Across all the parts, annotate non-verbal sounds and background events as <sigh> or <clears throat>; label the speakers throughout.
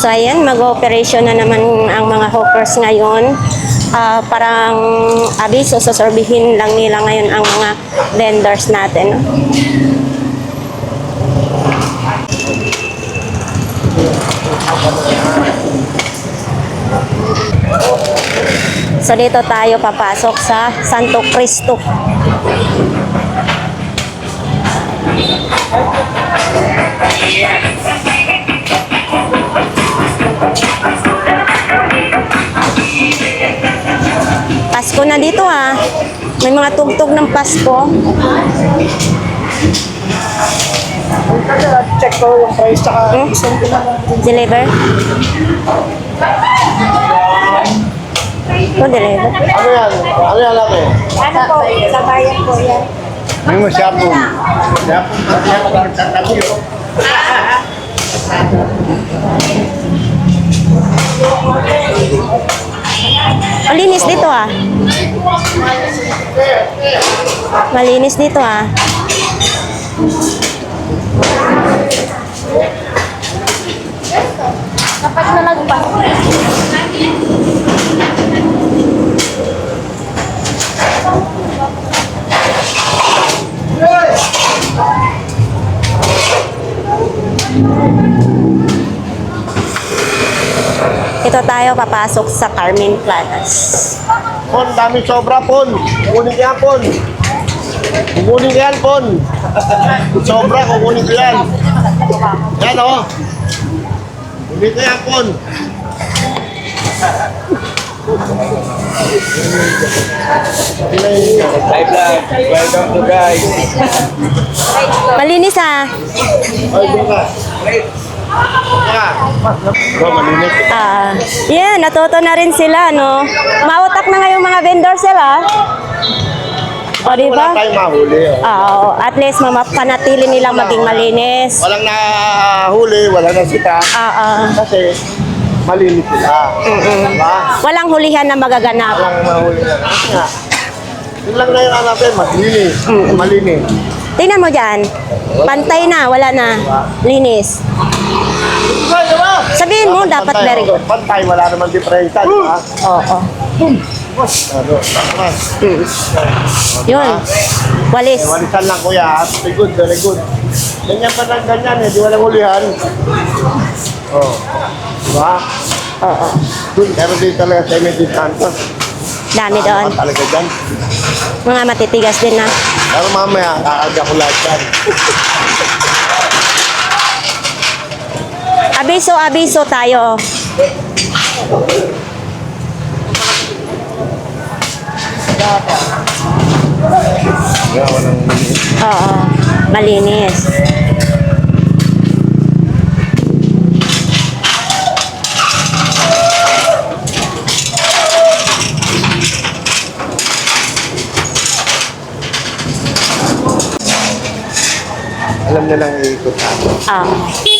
Speaker 1: So ayan, mag-operation na naman ang mga hawkers ngayon. Ah, parang abiso, sasorbihin lang nila ngayon ang mga vendors natin. So dito tayo papasok sa Santo Cristo. Pasko na dito ah. May mga tugtog ng Pasko.
Speaker 2: Check ko yung price tsaka
Speaker 1: Hmm?
Speaker 2: isang
Speaker 1: Deliver? Ito, deliver.
Speaker 3: Ano yan? Ano yan laki?
Speaker 1: Ano po? Sa bayan po yan.
Speaker 3: May mo siyapong. Siyapong. Siyapong. Siyapong.
Speaker 1: Ang linis dito ah. Malinis dito ah.
Speaker 4: Kapag nalagpas.
Speaker 1: Ito tayo papasok sa Carmen Planas.
Speaker 3: Pon, dami sobra, Pon. Kukunin ko yan, Pon. Kukunin ko yan, Pon. Sobra, kukunin ko yan. Yan, oh. Kukunin ko yan, Pon.
Speaker 5: Hi vlog, welcome to guys.
Speaker 1: Malinis ah.
Speaker 3: Ay, doon ka.
Speaker 1: Ah, yeah, natuto na rin sila, no? Mautak na ngayong mga vendor sila. O, di
Speaker 3: Wala
Speaker 1: ba?
Speaker 3: tayong mahuli. oh.
Speaker 1: Ah, Oo, at least mamapanatili nilang maging malinis.
Speaker 3: Walang nahuli, walang nasita.
Speaker 1: Ah, ah.
Speaker 3: Kasi malinis sila. Diba?
Speaker 1: Walang hulihan na magaganap.
Speaker 3: Walang mahuli na. Nga, yun lang na yung hanapin, malinis. Malinis.
Speaker 1: Tingnan mo dyan. Pantay na, wala na. Linis. Sabihin mo, dapat
Speaker 3: Pantay,
Speaker 1: very
Speaker 3: oh.
Speaker 1: good.
Speaker 3: Pantay, wala naman diferensya, di ba?
Speaker 1: Oo.
Speaker 3: Ano, tama.
Speaker 1: Yun. Walis.
Speaker 3: Eh, walisan lang kuya, very good, very good. Ganyan pa lang ganyan eh, di walang hulihan. Oh. Di ba?
Speaker 1: Oo.
Speaker 3: Good, pero di talaga sa immediate cancer.
Speaker 1: Dami doon.
Speaker 3: Ano talaga dyan.
Speaker 1: Mga matitigas din na.
Speaker 3: Pero mamaya, kakagya ko lahat yan. <laughs>
Speaker 1: Abiso, abiso tayo. Oo. Malinis.
Speaker 3: Alam nilang iikot natin.
Speaker 1: Ah.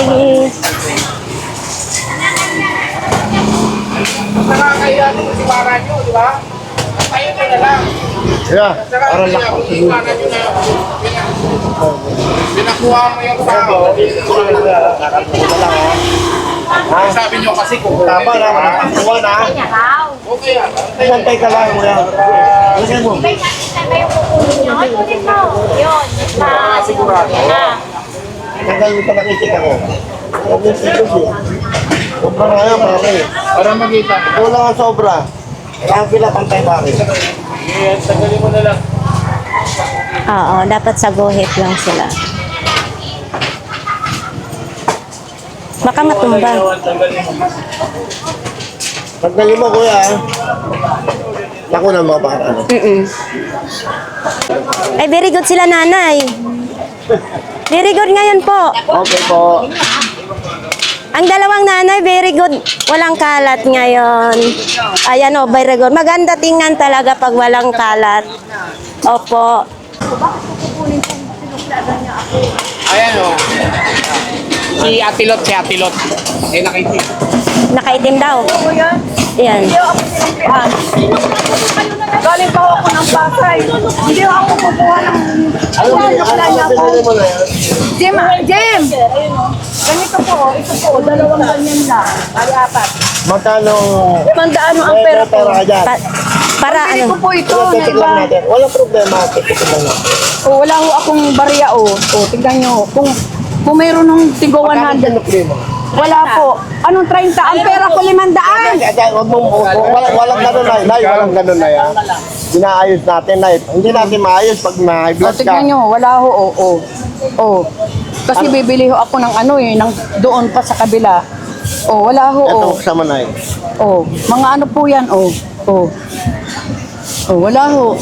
Speaker 1: Sige.
Speaker 2: nakakaya nung siwara nyo, di ba? Kayo na lang.
Speaker 3: Kaya,
Speaker 2: Saka
Speaker 3: para lakas
Speaker 2: ako pinakuha mo yung tao.
Speaker 3: Nakakita lang, oh. Ha?
Speaker 2: Sabi nyo kasi kung
Speaker 3: Tama na, makakakuha na.
Speaker 2: Okay ah.
Speaker 3: Santay ka lang, kuya. Lagyan mo.
Speaker 4: Sigurado.
Speaker 3: Tagal mo pa nakikita ko. Sabi yung tilos eh. Sobra na yan, pare.
Speaker 2: Para makita.
Speaker 3: Kulang ang sobra. Kaya pila pantay, pare.
Speaker 2: Yes, tagalin mo na lang.
Speaker 1: Oo, dapat sa guhit lang sila. Baka matumba.
Speaker 3: Tanggalin mo, kuya. Ah. Naku na mga bata. ano.
Speaker 1: Mm-mm. Ay, very good sila nanay. Very good ngayon po.
Speaker 3: Okay po.
Speaker 1: Ang dalawang nanay, very good. Walang kalat ngayon. Ayan o, very good. Maganda tingnan talaga pag walang kalat. Opo.
Speaker 2: Ayan o. Si Atilot, si Atilot. Eh, nakita.
Speaker 1: Nakaitim daw. Yan.
Speaker 4: Galing pa ako ng Pasay. Hindi ako kukuha ng...
Speaker 3: Ano yan? Ano na yan?
Speaker 4: Jim, Jim! Ganito po, ito po, dalawang ganyan lang. Ay, apat.
Speaker 3: Magkano?
Speaker 4: Mandaan mo ang
Speaker 3: May
Speaker 4: pera ko.
Speaker 1: Pa- para
Speaker 4: Bili ko
Speaker 1: ano?
Speaker 4: po ito na iba.
Speaker 3: Walang problema. Titik lang natin.
Speaker 4: O, wala ho akong barya o. O, tignan nyo. Kung, kung mayroon ng tigo
Speaker 3: Magkano
Speaker 4: 100.
Speaker 3: pinukli mo?
Speaker 4: Wala po. Anong 30? Ang pera ko 500.
Speaker 3: Kaya, kaya, wag mong, walang, walang ganun na, Nay, walang ganun na yan. Inaayos natin, Nay. Hindi natin maayos pag may
Speaker 4: O,
Speaker 3: blood ka.
Speaker 4: tignan nyo. Wala ho. O, o. O. Kasi bibili ho ako ng ano eh, ng doon pa sa kabila. O, wala ho.
Speaker 3: Ito, kasama, Nay.
Speaker 4: Oh, mga ano po yan, oh. Oh. Oh, wala ho.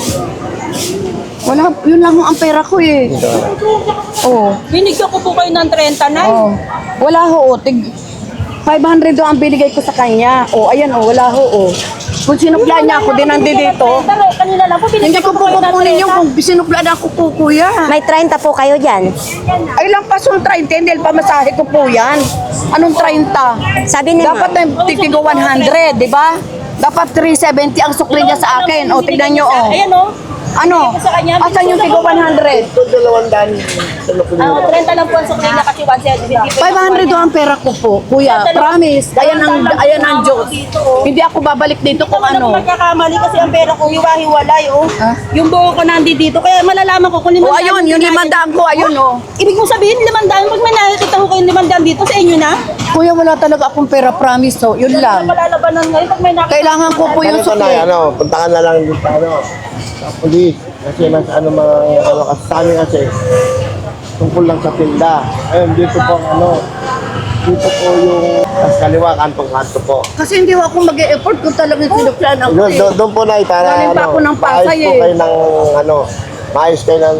Speaker 4: Wala, yun lang ang pera ko eh. Oh.
Speaker 6: Binigyan ko po kayo ng 30 na.
Speaker 4: Oh. Wala ho, oh. Tig 500 do ang binigay ko sa kanya. Oh, ayan oh, wala ho, oh. Kung sinukla niya ako din nandi dito.
Speaker 6: Kanina lang po,
Speaker 4: Hindi
Speaker 6: binigyan
Speaker 4: ko po kukunin yung kung sinukla na ako po, kuya.
Speaker 1: May 30 po kayo dyan.
Speaker 4: Ay lang pa yung 30, hindi pamasahe ko po yan. Anong 30?
Speaker 1: Sabi ni
Speaker 4: Dapat
Speaker 1: ma'am.
Speaker 4: na titigo 100, di ba? Dapat 370 ang sukli niya sa akin. O, tignan nyo, oh.
Speaker 6: Ayan o.
Speaker 4: Ano?
Speaker 6: sa kanya,
Speaker 4: Asan yung tigo 100?
Speaker 3: Ito, dalawang daan sa
Speaker 6: Ah,
Speaker 3: mo.
Speaker 6: 30 lang po ang sukli niya kasi 170.
Speaker 4: 500 do ang pera ko po, kuya. Promise. Ayan ang, ayan ang Diyos. Hindi ako babalik dito kung
Speaker 6: Ano?
Speaker 4: ano.
Speaker 6: Nagkakamali kasi ang pera ko hiwa-hiwalay oh. Yung buo ko nandito dito. Kaya malalaman ko kung
Speaker 4: O
Speaker 6: limandaan.
Speaker 4: ayun, yung limandaan ko, ayun o.
Speaker 6: Ibig mong sabihin, limandaan. Pag may nakikita ko kayong limandaan dito, sa inyo na.
Speaker 4: Kuya, wala talaga akong pera, promise so. Yun lang.
Speaker 6: Malalabanan ngayon pag may nakikita.
Speaker 4: Kailangan ko po yung
Speaker 3: na,
Speaker 4: sukli.
Speaker 3: ano, puntahan na lang dito ano, sa polis. Kasi mas ano mga, ano, kasi sa amin kasi, tungkol lang sa tinda. Ayun, dito po, ang ano, dito po yung, sa kaliwa, kantong-kanto po.
Speaker 4: Kasi hindi ako mag-e-effort kung talagang sinuklaan ako
Speaker 3: Doon,
Speaker 4: eh.
Speaker 3: doon, doon po na para,
Speaker 4: Galing pa
Speaker 3: ano,
Speaker 4: ako ng Pasay
Speaker 3: maayos po
Speaker 4: eh.
Speaker 3: kayo ng, ano, maayos kayo ng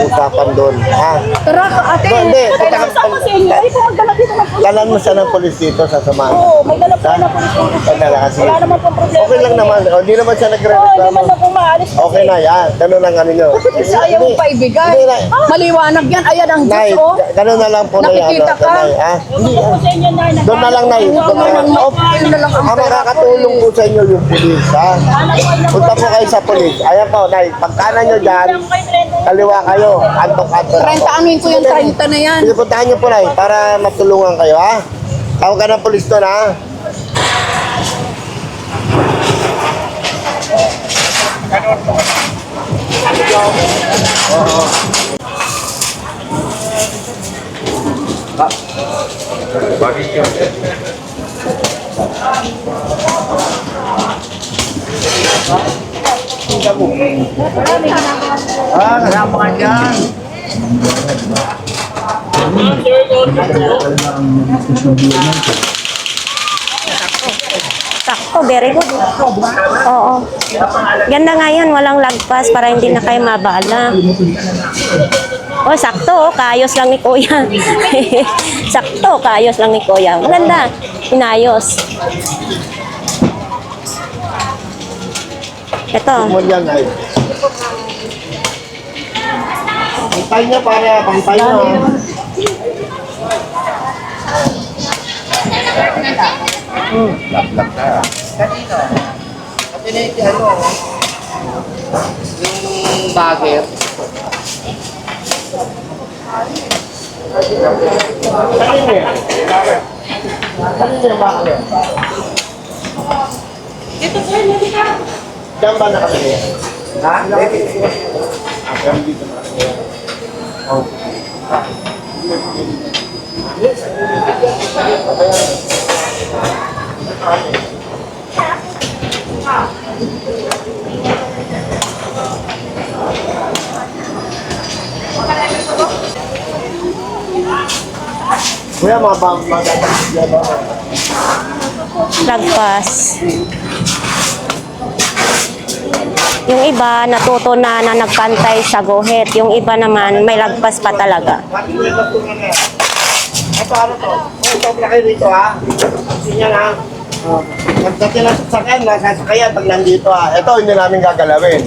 Speaker 3: usapan doon. Ha?
Speaker 4: Tara, ate.
Speaker 3: Doon, hindi.
Speaker 4: Kailangan
Speaker 6: Sama sa inyo. Ay, kung magdala dito ng pulis.
Speaker 3: Dalan mo siya ng polis dito sa samahan.
Speaker 6: Oo, may dala po na pulis dito.
Speaker 3: Padala kasi.
Speaker 6: Wala naman pong problema.
Speaker 3: Okay lang naman. O, Hindi naman siya
Speaker 6: Oo, hindi
Speaker 3: nagre-reklamo.
Speaker 6: man ako maalis.
Speaker 3: Okay na, yan. Ganun lang ano nyo.
Speaker 4: Kasi ayaw mo pa ibigay.
Speaker 3: Hindi, Nay.
Speaker 4: Maliwanag yan. Ayan ang
Speaker 3: Nay,
Speaker 4: Diyos, oh.
Speaker 3: ganun na lang po na yan.
Speaker 4: Nakikita ka?
Speaker 3: Nay, ha?
Speaker 6: Hindi sa inyo na.
Speaker 3: Doon na lang, Nay. Doon na lang.
Speaker 4: Oh, yun na lang ang
Speaker 3: Ang
Speaker 4: pera ko
Speaker 3: makakatulong po sa inyo yung polis, ha? Punta po kayo sa polis. Ayan po, Nay. Pagkanan nyo dyan, kaliwa kayo. Antok-antok.
Speaker 4: 30 anuin ko yung 30 na yan.
Speaker 3: Sige, puntahan nyo po, Nay, para matulungan kayo, ha? Tawag ka ng polis doon, ha? Ah, kasama ka dyan.
Speaker 1: Sakto, very good. Oo. Ganda nga yan, walang lagpas para hindi na kayo mabala. Oh, sakto, kaayos lang ni Kuya. <laughs> sakto, kaayos lang ni Kuya. Maganda, inayos. Ito,
Speaker 3: mo yan, Nay. Pantay niya para pantay niya. ha?
Speaker 2: Yung bagger.
Speaker 3: Kanino yan? Kanino yung baka niya? Diyan ba nakabili? Ha? Diyan dito nakabili. Oh. Kuya, mga bang ba?
Speaker 1: lagpas. Yung iba, natuto na na nagpantay sa guhit. Yung iba naman, may lagpas pa talaga.
Speaker 3: Ito ano to? Oh, sobra kayo dito ha. Sinya na. Oh. Pagdating ng sasakyan, nasasakayan pag nandito ha. Ito hindi namin gagalawin.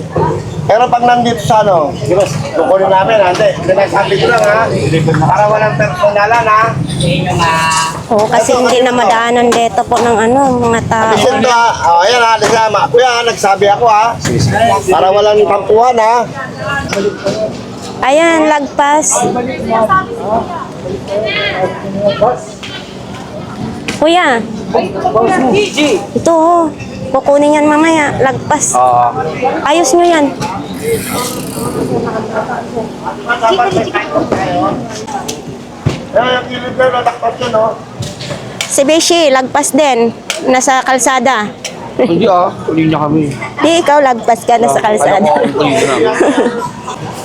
Speaker 3: Pero pag nandito sa ano, kukunin namin, ha? Hindi, sinasabi ko lang, ha? Para walang personalan, ha?
Speaker 1: Oo, kasi hindi na madaanan dito po ng ano, mga tao.
Speaker 3: Listen to, ha? Oh, ayan, ha? Listen, ma. Kuya, ha? Nagsabi ako, ha? Para walang tampuhan, ha?
Speaker 1: Ayan, lagpas. Kuya. Ito, oh. kukunin yan mamaya. Lagpas. Ayos nyo yan.
Speaker 3: Na, oh.
Speaker 1: Si Beshi, lagpas din. Nasa kalsada.
Speaker 5: Hindi ah, kunin niya kami.
Speaker 1: Di, ikaw lagpas ka na sa kalsada. <laughs>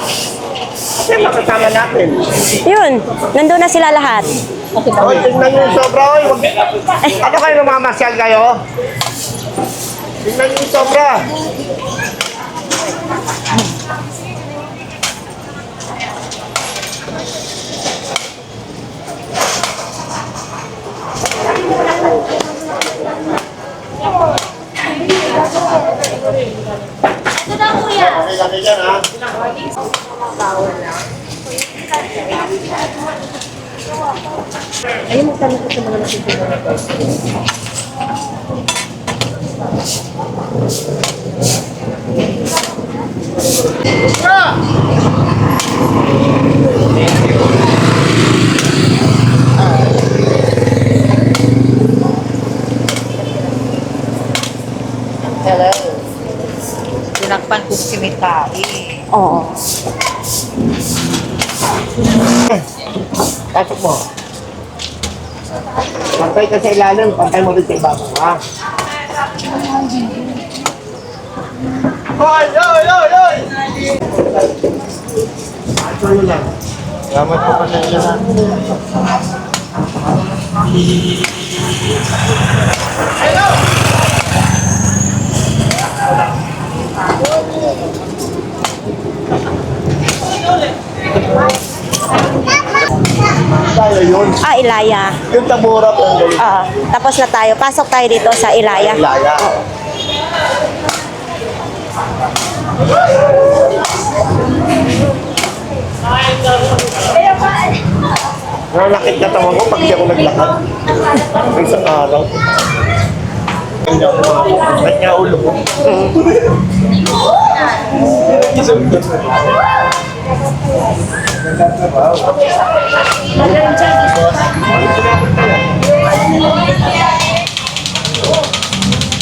Speaker 3: Kasi makasama natin.
Speaker 1: Yun, nandun na sila lahat.
Speaker 3: Oy, tingnan yung sobra, oy. Wag... Ano kayo namamasyal kayo? Tingnan yung sobra. Okay kami dyan, ha?
Speaker 7: Hello. Tinakpan ko si Mitari.
Speaker 1: Oo.
Speaker 3: Pasok mo. Pantay ka sa ilalim, pantay mo rin sa ibabaw, ha? Hoy, hoy, hoy, hoy! Ito yun lang. Salamat po pa sa inyo, ha? Tayo yun.
Speaker 1: Ah, Ilaya.
Speaker 3: Yung tabura po.
Speaker 1: Oo. Tapos na tayo. Pasok tayo dito sa Ilaya.
Speaker 3: Laya. Nanakit na tawa ko pag di ako naglakad. Ang isang araw. Kanya ulo ko.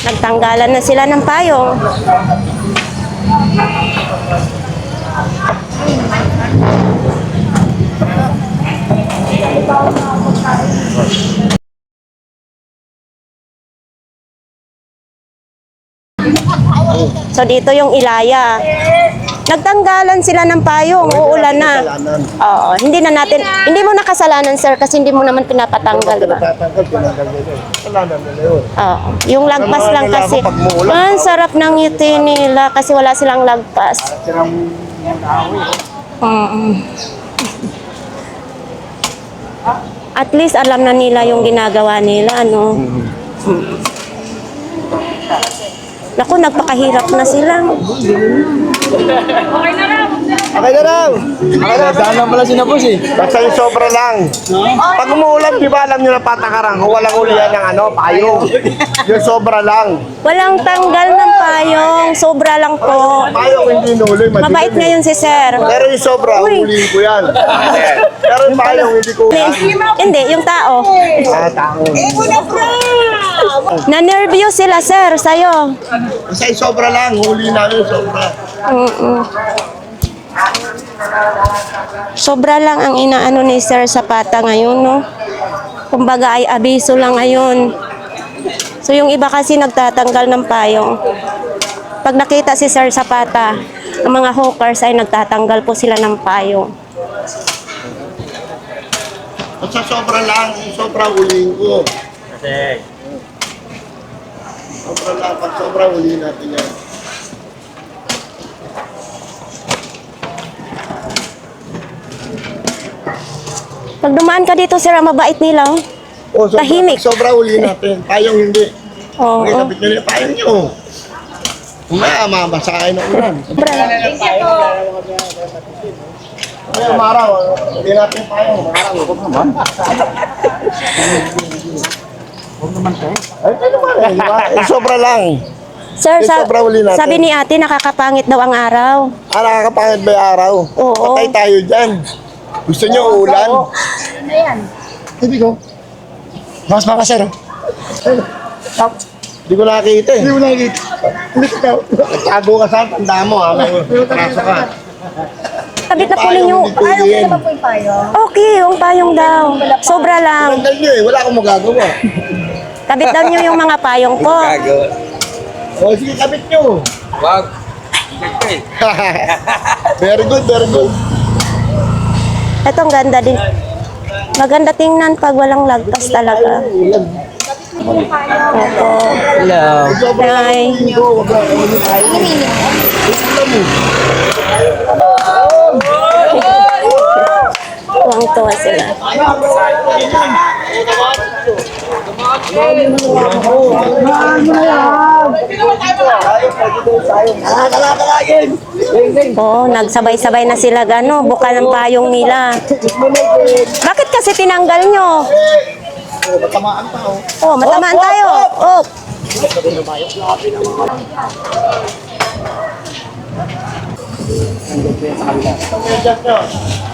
Speaker 1: Nagtanggalan na sila ng payong. So dito yung Ilaya. Nagtanggalan sila ng payong, uulan na. Oo, hindi na natin, hindi mo nakasalanan sir kasi hindi mo naman pinapatanggal, di ba?
Speaker 3: Natatanggal, tinanggal nila eh. Kasalanan nila yun.
Speaker 1: Oo. Yung lagpas lang kasi. Ang sarap ng ngiti nila kasi wala silang lagpas. Oo. At least alam na nila yung ginagawa nila, no? Mm. Naku, nagpakahirap na sila.
Speaker 3: Okay na raw! Okay na
Speaker 5: Daan pala si Napos eh.
Speaker 3: Basta yung sobra lang. Pag umuulan, di ba alam nyo na patakaran kung walang ulian ng ano, payong. Yung sobra lang.
Speaker 1: Walang tanggal ng payong. Sobra lang po.
Speaker 3: Payong hindi madilim
Speaker 1: Mabait
Speaker 3: eh.
Speaker 1: ngayon si sir.
Speaker 3: Pero yung sobra,
Speaker 1: Uy.
Speaker 3: uliin ko yan. Pero yung payong, hindi ko yan.
Speaker 1: Hindi, yung tao.
Speaker 3: Ah, tao.
Speaker 1: Na-nervous sila, sir, sa'yo.
Speaker 3: Yung sobra lang, huli namin yung sobra.
Speaker 1: Mm-mm. Sobra lang ang inaano ni Sir Zapata ngayon, no? Kumbaga ay abiso lang ngayon. So yung iba kasi nagtatanggal ng payong. Pag nakita si Sir Zapata, ang mga hawkers ay nagtatanggal po sila ng payong.
Speaker 3: Basta sobra lang, sobra huliin ko. Sobra lang, pag sobra huliin natin yan.
Speaker 1: Pag dumaan ka dito, sir, ang mabait nila, oh.
Speaker 3: Oh, sobra,
Speaker 1: Tahimik.
Speaker 3: sobra huliin natin, payong hindi.
Speaker 1: Oo.
Speaker 3: Okay, kapit nyo na yung payong nyo. Umaya, mamasahin ng ulan.
Speaker 1: Sobra lang.
Speaker 3: Ay, umaraw. Hindi natin tayo. Umaraw. Huwag naman. Huwag naman tayo. Ay, ano naman eh? Eh, sobra lang.
Speaker 1: Sir,
Speaker 3: Eh,
Speaker 1: sa-
Speaker 3: sobra uli natin.
Speaker 1: sabi ni ate, nakakapangit daw ang araw.
Speaker 3: Ah, nakakapangit ba yung araw?
Speaker 1: Oo.
Speaker 3: Patay tayo dyan. Gusto nyo ulan? Hindi ko. Mas baka sir. Hindi ko nakikita eh. Hindi ko nakikita. Nagtago ka sa tanda mo ha. Traso ka.
Speaker 1: Kabit na po
Speaker 3: Payong
Speaker 1: ninyo.
Speaker 3: ni Kuya yan.
Speaker 1: Okay, yung payong daw. Sobra lang.
Speaker 3: Tanggal nyo eh. Wala akong magagawa.
Speaker 1: Kabit daw nyo yung mga payong ko.
Speaker 3: O sige, kapit nyo.
Speaker 5: Wag. <laughs>
Speaker 3: very good, very good.
Speaker 1: Ito ang ganda din. Maganda tingnan pag walang lagpas talaga. Ito.
Speaker 5: Hello.
Speaker 1: Hi.
Speaker 3: Huwag lang, ulit tayo.
Speaker 1: Tuwang-tuwa sila. Oo, nagsabay-sabay na sila gano, buka ng payong nila. Bakit kasi tinanggal nyo?
Speaker 3: Matamaan pa oh.
Speaker 1: Oh, matamaan tayo. Oh.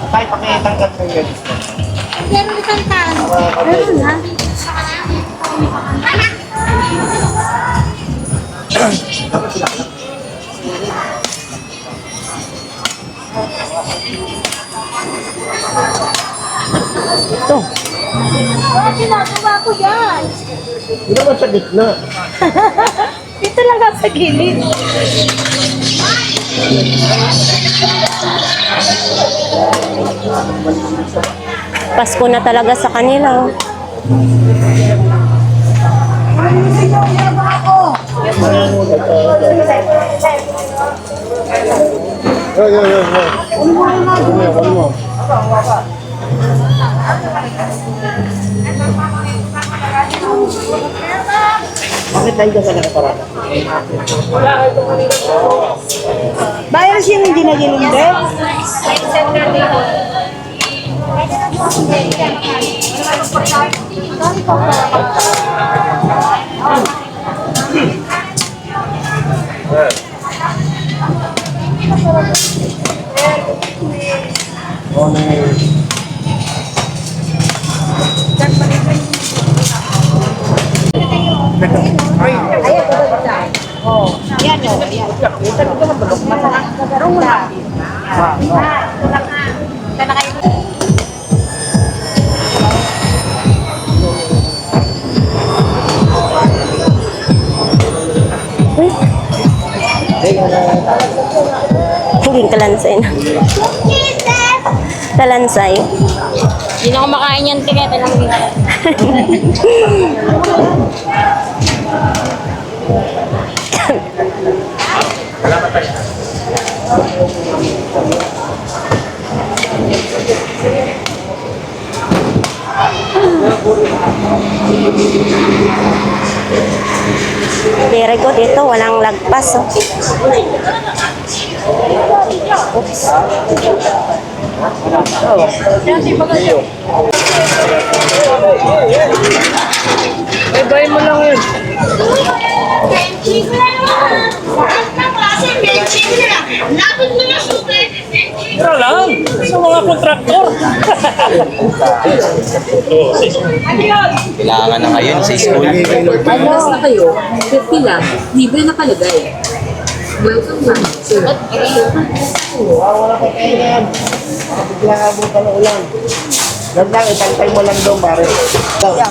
Speaker 3: Patay, pakitanggal nyo yun.
Speaker 6: Meron isang tao. Meron ha?
Speaker 1: Ito.
Speaker 6: Bakit ginagawa ko yan?
Speaker 3: Hindi naman sa gitna. <laughs>
Speaker 6: Dito lang ako sa gilid.
Speaker 1: Pasko na talaga sa kanila.
Speaker 3: Yo, yo, yo, yo. Ano mo, ano mo? Bakit tayo ka sa nakaparada?
Speaker 6: Virus yung hindi nag-ilinde?
Speaker 1: Hindi kalansay na. Kalansay.
Speaker 6: Hindi na ako makain yan. Kaya lang
Speaker 1: Very good ito. Walang lagpas. Oh. Oops.
Speaker 5: Bye-bye mo lang yun. Tara lang. Sa mga kontraktor.
Speaker 8: Kailangan na ngayon sa school.
Speaker 9: Alas na kayo, 50 lang, libre na palagay. Welcome back, sir.
Speaker 3: Ah, wala pa tayo na yan. Bigla ka buta ng ulan. Yan lang, mo lang doon, pare. Yeah.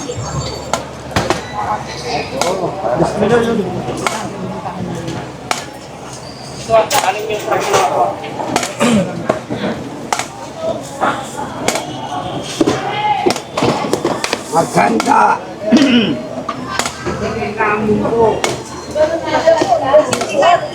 Speaker 3: Maganda! <clears throat>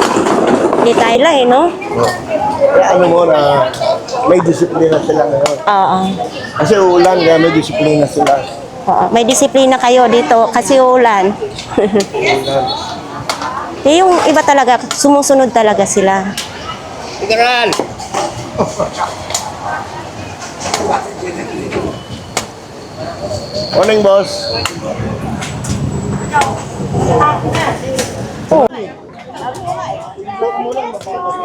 Speaker 1: Hindi tayo lang eh, no?
Speaker 3: Kaya ano mo na may disiplina sila ngayon.
Speaker 1: Oo.
Speaker 3: Kasi ulan, kaya may disiplina sila.
Speaker 1: Oo. May disiplina kayo dito kasi ulan. <laughs> Eh, yung iba talaga, sumusunod talaga sila.
Speaker 3: General! <laughs> Morning, boss.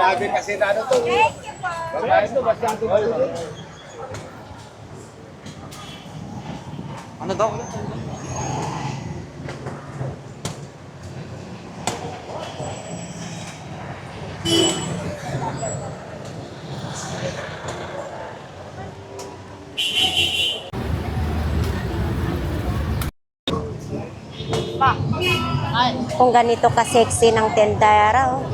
Speaker 2: Lagi kasi na ano to. Babae to, basta ang tutulog.
Speaker 1: Kung ganito ka-sexy ng tendera, oh.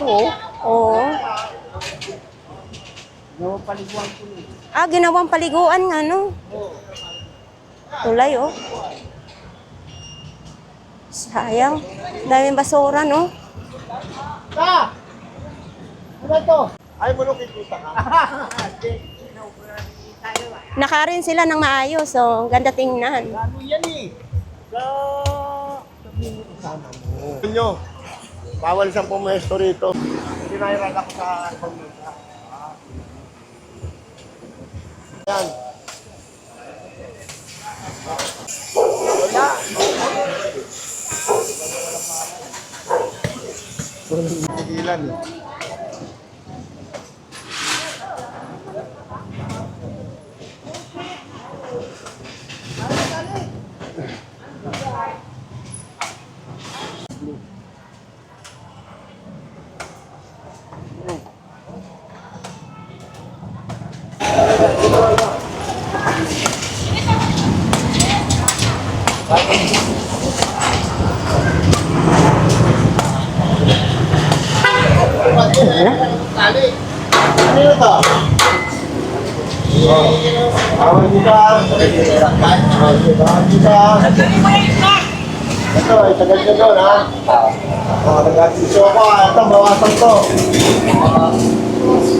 Speaker 1: Oo. Oo. Ah, ginawang paliguan nga, no? Tulay, oh. Sayang. Daming basura, no?
Speaker 3: Ay, mo nung kikita ka.
Speaker 1: Nakarin sila ng maayos, oh. Ganda tingnan.
Speaker 3: Ano yan eh? Sa... Sana mo. Bawal siyang pumesto rito. Pinairan ako sa pamilya. Yan. Wala. Eh. Ano Oh, nag-atisyo ko, ha? Ito, bawasan to.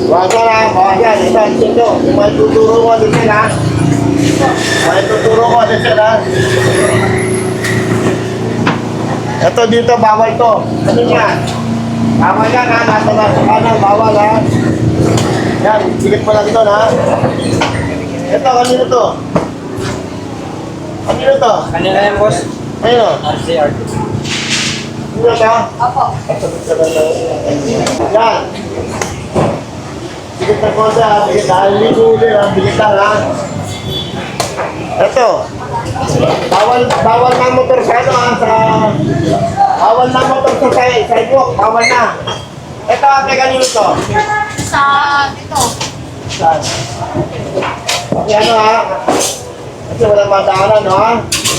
Speaker 3: Bawasan, ha? Bawasan, ito, ito. Yung may tuturo ko, dito, ha? May tuturo ko, dito, ha? Ito, dito, bawal to. Ano yan? Tama yan, ha? Nasa nasa kanan, bawal, ha? Yan, bilit mo lang ito, ha? Ito, kanino to? Kanino to?
Speaker 2: Kanina yan, boss.
Speaker 3: Ayun,
Speaker 2: RCR.
Speaker 3: Kanino to? Opo. Yan. Bilit na konti, ha? Bilit, ha? Ligo ulit, ha? Lang, ha? Ito. Bawal, bawal na motor sa ano, ha? Sa... Bawal na motor sa side- sidewalk. Bawal na. Ito, ate, kanino to?
Speaker 7: Sa dito.
Speaker 3: Saan? Okay, ano ha? Kasi walang mataanan, no ha?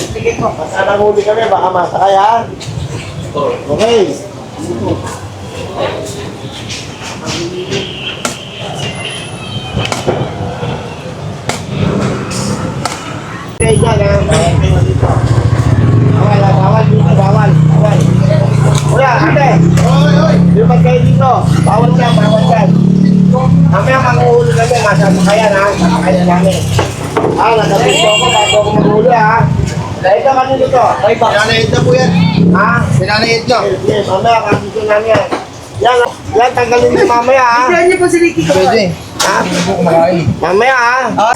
Speaker 3: Sige po. Basta nanghuli kami, baka masakay ha? Okay. Okay, dyan ha? Bawal. Bawal dito, bawal. Kuya, ate. Oy, oy. Lumat kayo dito. Bawal dyan, bawal dyan. Mamaya kami, ha, sasakayan namin. Ah, nagabito ako bago ako manguhuli ha. Dahil ka kanino to? Ay, ba? Pinanahid na po yan. Ha? Pinanahid na. Sige, mamaya kakito namin yan. Yan, yan, tanggalin niyo mamaya ha.
Speaker 6: Pwede po si Ricky ko.
Speaker 3: Pwede. Ha? Mamaya ha. Ah,